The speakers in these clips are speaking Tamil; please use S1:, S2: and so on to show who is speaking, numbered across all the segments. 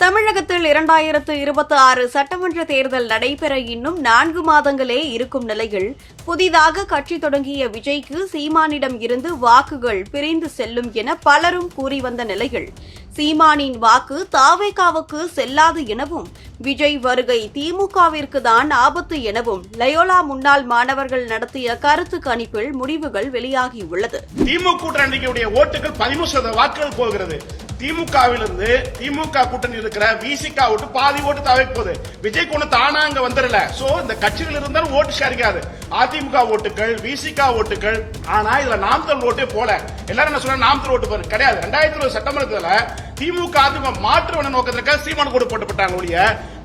S1: தமிழகத்தில் இரண்டாயிரத்து இருபத்தி ஆறு சட்டமன்ற தேர்தல் நடைபெற இன்னும் நான்கு மாதங்களே இருக்கும் நிலையில் புதிதாக கட்சி தொடங்கிய விஜய்க்கு சீமானிடம் இருந்து வாக்குகள் பிரிந்து செல்லும் என பலரும் கூறி வந்த நிலையில் சீமானின் வாக்கு தாவேகாவுக்கு செல்லாது எனவும் விஜய் வருகை திமுகவிற்கு தான் ஆபத்து எனவும் லயோலா முன்னாள் மாணவர்கள் நடத்திய கருத்து கணிப்பில் முடிவுகள் வெளியாகியுள்ளது.
S2: திமுக கூட்டணிக்குடைய ஓட்டுகள் பதிமூணு வாக்குகள் போகிறது. திமுகவிலிருந்து திமுக கூட்டணி இருக்கிற விசிகா ஓட்டு பாதி ஓட்டு தவிர்க்க போகுது. விஜய் கொண்டு தானா அங்க வந்துடல. சோ இந்த கட்சிகள் இருந்தாலும் ஓட்டு ஷேரிக்காது அதிமுக ஓட்டுகள் விசிகா ஓட்டுகள் ஆனா இதுல நாம் தமிழ் ஓட்டே போல. எல்லாரும் என்ன சொல்ற நாம் தமிழ் ஓட்டு போறது கிடையாது. ரெண்டாயிரத்தி இருபது சட்டமன்றத்துல திமுக அதிமுக மாற்று நோக்கத்திற்காக சீமான் கூட போட்டுப்பட்டாங்க ஒழிய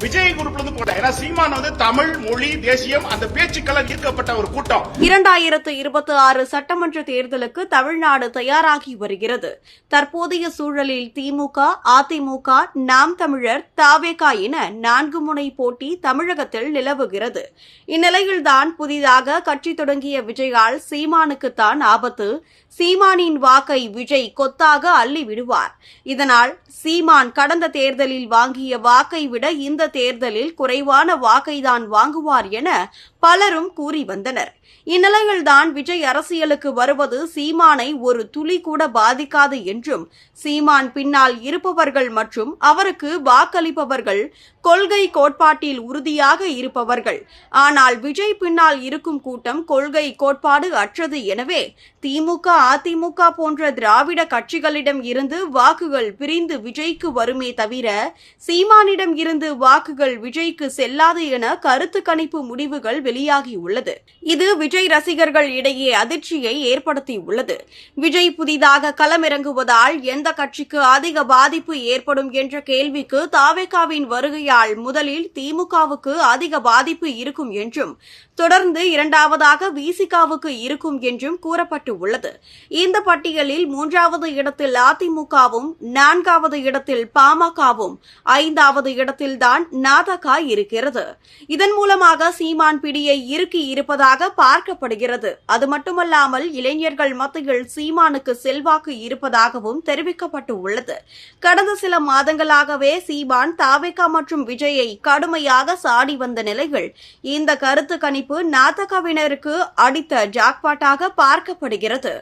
S2: விஜய் குரூப்ல இருந்து போட்ட ஏன்னா சீமான் வந்து தமிழ் மொழி தேசியம் அந்த பேச்சுக்கெல்லாம் ஈர்க்கப்பட்ட ஒரு கூட்டம்.
S1: இரண்டாயிரத்து இருபத்தி ஆறு சட்டமன்ற தேர்தலுக்கு தமிழ்நாடு தயாராகி வருகிறது. தற்போதைய சூழலில் திமுக அதிமுக நாம் தமிழர் தாவேகா என நான்கு முனை போட்டி தமிழகத்தில் நிலவுகிறது. இந்நிலையில்தான் புதிதாக கட்சி தொடங்கிய விஜயால் சீமானுக்குத்தான் ஆபத்து. சீமானின் வாக்கை விஜய் கொத்தாக அள்ளி விடுவார் இதனால் என்றால் சீமான் கடந்த தேர்தலில் வாங்கிய வாக்கை விட இந்த தேர்தலில் குறைவான வாக்கை தான் வாங்குவார் என பலரும் கூறி வந்தனர். இந்நிலையில்தான் விஜய் அரசியலுக்கு வருவது சீமானை ஒரு துளி கூட பாதிக்காது என்றும் சீமான் பின்னால் இருப்பவர்கள் மற்றும் அவருக்கு வாக்களிப்பவர்கள் கொள்கை கோட்பாட்டில் உறுதியாக இருப்பவர்கள். ஆனால் விஜய் பின்னால் இருக்கும் கூட்டம் கொள்கை கோட்பாடு அற்றது எனவே திமுக அதிமுக போன்ற திராவிட கட்சிகளிடம் இருந்து வாக்குகள் பிரி பிரிந்து விஜய்க்கு வருமே தவிர சீமானிடம் இருந்து வாக்குகள் விஜய்க்கு செல்லாது என கருத்து கணிப்பு முடிவுகள் வெளியாகியுள்ளது இது விஜய் ரசிகர்கள் இடையே அதிர்ச்சியை ஏற்படுத்தியுள்ளது விஜய் புதிதாக களமிறங்குவதால் எந்த கட்சிக்கு அதிக பாதிப்பு ஏற்படும் என்ற கேள்விக்கு தாவேகாவின் வருகையால் முதலில் திமுகவுக்கு அதிக பாதிப்பு இருக்கும் என்றும் தொடர்ந்து இரண்டாவதாக விசிகாவுக்கு இருக்கும் என்றும் கூறப்பட்டு உள்ளது. இந்த பட்டியலில் மூன்றாவது இடத்தில் அதிமுகவும் நான்கு நான்காவது இடத்தில் பாமகவும் ஐந்தாவது இடத்தில்தான் நாதகா இருக்கிறது. இதன் மூலமாக சீமான் பிடியை இறுக்கி இருப்பதாக பார்க்கப்படுகிறது. அது மட்டுமல்லாமல் இளைஞர்கள் மத்தியில் சீமானுக்கு செல்வாக்கு இருப்பதாகவும் தெரிவிக்கப்பட்டு உள்ளது. கடந்த சில மாதங்களாகவே சீமான் தாவேகா மற்றும் விஜயை கடுமையாக சாடி வந்த நிலையில் இந்த கருத்து கணிப்பு நாதகாவினருக்கு அடித்த ஜாக்பாட்டாக பார்க்கப்படுகிறது.